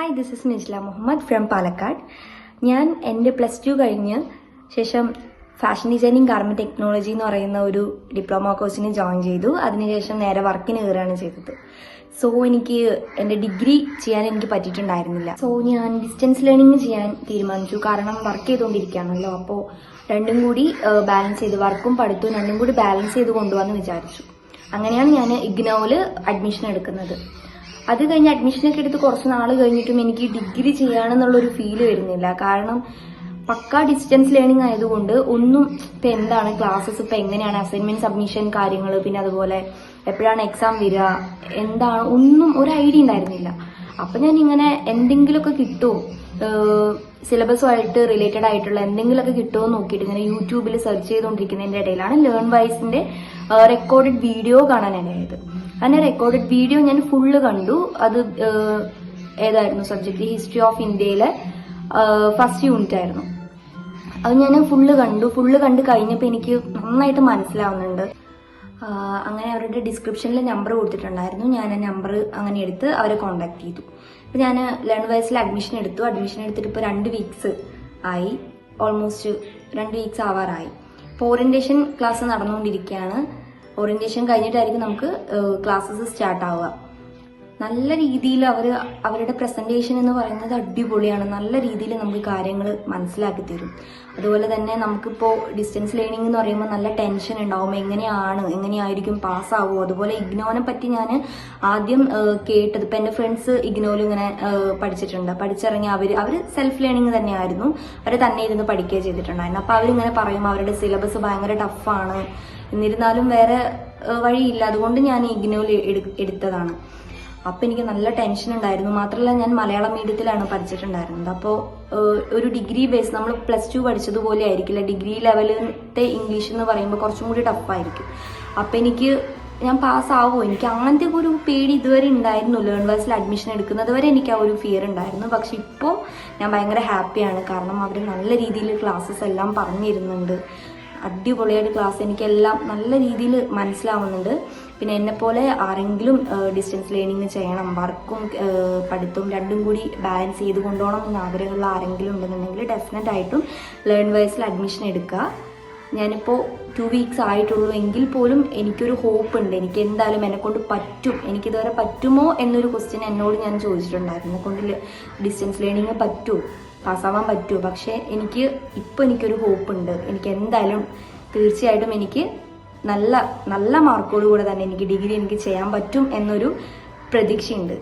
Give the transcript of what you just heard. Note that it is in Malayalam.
Hi this is Nijla Muhammad from Palakkad ഞാൻ എന്റെ പ്ലസ് ടു കഴിഞ്ഞ് ശേഷം ഫാഷൻ ഡിസൈനിങ് ഗാർമെന്റ് ടെക്നോളജി എന്ന് പറയുന്ന ഒരു ഡിപ്ലോമ കോഴ്സിന് ജോയിൻ ചെയ്തു. അതിനുശേഷം നേരെ വർക്കിന് കയറുകയാണ് ചെയ്തത്. സോ എനിക്ക് എന്റെ ഡിഗ്രി ചെയ്യാൻ എനിക്ക് പറ്റിയിട്ടുണ്ടായിരുന്നില്ല. സോ ഞാൻ ഡിസ്റ്റൻസ് ലേണിംഗ് ചെയ്യാൻ തീരുമാനിച്ചു. കാരണം വർക്ക് ചെയ്തുകൊണ്ടിരിക്കുകയാണല്ലോ. അപ്പോൾ രണ്ടും കൂടി ബാലൻസ് ചെയ്ത് വർക്കും പഠിത്തവും രണ്ടും കൂടി ബാലൻസ് ചെയ്ത് കൊണ്ടുപോകാമെന്ന് വിചാരിച്ചു. അങ്ങനെയാണ് ഞാൻ ഇഗ്നോയിൽ അഡ്മിഷൻ എടുക്കുന്നത്. അത് കഴിഞ്ഞ് അഡ്മിഷനൊക്കെ എടുത്ത് കുറച്ച് നാൾ കഴിഞ്ഞിട്ടും എനിക്ക് ഡിഗ്രി ചെയ്യാനെന്നുള്ളൊരു ഫീൽ വരുന്നില്ല. കാരണം പക്ക ഡിസ്റ്റൻസ് ലേണിംഗ് ആയതുകൊണ്ട് ഒന്നും ഇപ്പൊ എന്താണ് ക്ലാസ്സസ് ഇപ്പൊ എങ്ങനെയാണ് അസൈൻമെന്റ് സബ്മിഷൻ കാര്യങ്ങൾ പിന്നെ അതുപോലെ എപ്പോഴാണ് എക്സാം വരിക എന്താണ് ഒന്നും ഒരു ഐഡിയ ഉണ്ടായിരുന്നില്ല. അപ്പൊ ഞാൻ ഇങ്ങനെ എന്തെങ്കിലുമൊക്കെ കിട്ടുമോ സിലബസുമായിട്ട് റിലേറ്റഡ് ആയിട്ടുള്ള എന്തെങ്കിലുമൊക്കെ കിട്ടുമോ നോക്കിയിട്ട് ഇങ്ങനെ യൂട്യൂബിൽ സെർച്ച് ചെയ്തുകൊണ്ടിരിക്കുന്നതിന്റെ ഇടയിലാണ് ലേൺ വൈസിന്റെ റെക്കോർഡഡ് വീഡിയോ കാണാൻ അങ്ങനെ റെക്കോർഡഡ് വീഡിയോ ഞാൻ ഫുള്ള് കണ്ടു. അത് ഏതായിരുന്നു സബ്ജക്ട് ഹിസ്റ്ററി ഓഫ് ഇന്ത്യയിലെ ഫസ്റ്റ് യൂണിറ്റ് ആയിരുന്നു. അത് ഞാൻ ഫുള്ള് കണ്ടു. ഫുള്ള് കണ്ട് കഴിഞ്ഞപ്പോൾ എനിക്ക് നന്നായിട്ട് മനസ്സിലാവുന്നുണ്ട്. അങ്ങനെ അവരുടെ ഡിസ്ക്രിപ്ഷനിൽ നമ്പർ കൊടുത്തിട്ടുണ്ടായിരുന്നു. ഞാൻ ആ നമ്പർ അങ്ങനെ എടുത്ത് അവരെ കോൺടാക്ട് ചെയ്തു. അപ്പോൾ ഞാൻ ലേൺ വയസ്സിൽ അഡ്മിഷൻ എടുത്തു. അഡ്മിഷൻ എടുത്തിട്ട് ഇപ്പോൾ രണ്ട് വീക്സ് ആയി. ഓൾമോസ്റ്റ് രണ്ട് വീക്സ് ആവാറായി. ഇപ്പോൾ ഓറിയന്റേഷൻ ക്ലാസ് നടന്നുകൊണ്ടിരിക്കുകയാണ്. ഓറിയന്റേഷൻ കഴിഞ്ഞിട്ടായിരിക്കും നമുക്ക് ക്ലാസ്സസ് സ്റ്റാർട്ട് ആവുക. നല്ല രീതിയിൽ അവർ അവരുടെ പ്രസന്റേഷൻ എന്ന് പറയുന്നത് അടിപൊളിയാണ്. നല്ല രീതിയിൽ നമുക്ക് കാര്യങ്ങൾ മനസ്സിലാക്കി തരും. അതുപോലെ തന്നെ നമുക്കിപ്പോൾ ഡിസ്റ്റൻസ് ലേണിംഗ് എന്ന് പറയുമ്പോൾ നല്ല ടെൻഷൻ ഉണ്ടാവും. എങ്ങനെയാണ് എങ്ങനെയായിരിക്കും പാസ്സാവുമോ അതുപോലെ ഇഗ്നോനെ പറ്റി ഞാൻ ആദ്യം കേട്ടത്. ഇപ്പം എന്റെ ഫ്രണ്ട്സ് ഇഗ്നോയിൽ ഇങ്ങനെ പഠിച്ചിട്ടുണ്ട്. പഠിച്ചിറങ്ങി അവർ അവർ സെൽഫ് ലേണിംഗ് തന്നെയായിരുന്നു. അവർ തന്നെ ഇരുന്ന് പഠിക്കുകയും ചെയ്തിട്ടുണ്ടായിരുന്നു. അപ്പോൾ അവരിങ്ങനെ പറയും അവരുടെ സിലബസ് ഭയങ്കര ടഫാണ് എന്നിരുന്നാലും വേറെ വഴിയില്ല. അതുകൊണ്ട് ഞാൻ ഇഗ്നോയിൽ എടുത്തതാണ്. അപ്പൊ എനിക്ക് നല്ല ടെൻഷൻ ഉണ്ടായിരുന്നു. മാത്രമല്ല ഞാൻ മലയാളം മീഡിയത്തിലാണ് പഠിച്ചിട്ടുണ്ടായിരുന്നത്. അപ്പോൾ ഒരു ഡിഗ്രി ബേസ് നമ്മൾ പ്ലസ് ടു പഠിച്ചതുപോലെ ആയിരിക്കില്ല. ഡിഗ്രി ലെവലിലത്തെ ഇംഗ്ലീഷ് എന്ന് പറയുമ്പോൾ കുറച്ചും കൂടി ടഫായിരിക്കും അപ്പൊ എനിക്ക് ഞാൻ പാസ്സാവുമോ എനിക്ക് അങ്ങനത്തെ ഒരു പേടി ഇതുവരെ ഉണ്ടായിരുന്നു ലേൺ വേഴ്സിൽ അഡ്മിഷൻ എടുക്കുന്നത് വരെ എനിക്ക് ആ ഒരു ഫിയർ ഉണ്ടായിരുന്നു. പക്ഷെ ഇപ്പോൾ ഞാൻ ഭയങ്കര ഹാപ്പിയാണ് കാരണം അവർ നല്ല രീതിയിൽ ക്ലാസ്സസ് എല്ലാം പറഞ്ഞിരുന്നുണ്ട്. അടിപൊളിയായിട്ട് ക്ലാസ് എനിക്കെല്ലാം നല്ല രീതിയിൽ മനസ്സിലാവുന്നുണ്ട്. പിന്നെ എന്നെപ്പോലെ ആരെങ്കിലും ഡിസ്റ്റൻസ് ലേണിംഗ് ചെയ്യണം വർക്കും പഠിത്തവും രണ്ടും കൂടി ബാലൻസ് ചെയ്ത് കൊണ്ടുപോകണം എന്ന് ആഗ്രഹമുള്ള ആരെങ്കിലും ഉണ്ടെന്നുണ്ടെങ്കിൽ ഡെഫിനറ്റ് ആയിട്ടും ലേൺ വൈസിൽ അഡ്മിഷൻ എടുക്കുക ഞാനിപ്പോൾ ടു വീക്സ് ആയിട്ടുള്ളൂ എങ്കിൽ പോലും എനിക്കൊരു ഹോപ്പ് ഉണ്ട്. എനിക്ക് എന്തായാലും എന്നെക്കൊണ്ട് പറ്റും. എനിക്കിതുവരെ പറ്റുമോ എന്നൊരു ക്വസ്റ്റ്യൻ എന്നോട് ഞാൻ ചോദിച്ചിട്ടുണ്ടായിരുന്നു. എന്നെക്കൊണ്ട് ഡിസ്റ്റൻസ് ലേണിംഗ് പറ്റുമോ പാസ്സാവാൻ പറ്റുമോ പക്ഷേ എനിക്ക് ഇപ്പോൾ എനിക്കൊരു ഹോപ്പ് ഉണ്ട് എനിക്ക് എന്തായാലും തീർച്ചയായിട്ടും എനിക്ക് നല്ല നല്ല മാർക്കോട് കൂടെ തന്നെ എനിക്ക് ഡിഗ്രി എനിക്ക് ചെയ്യാൻ പറ്റും എന്നൊരു പ്രതീക്ഷയുണ്ട്.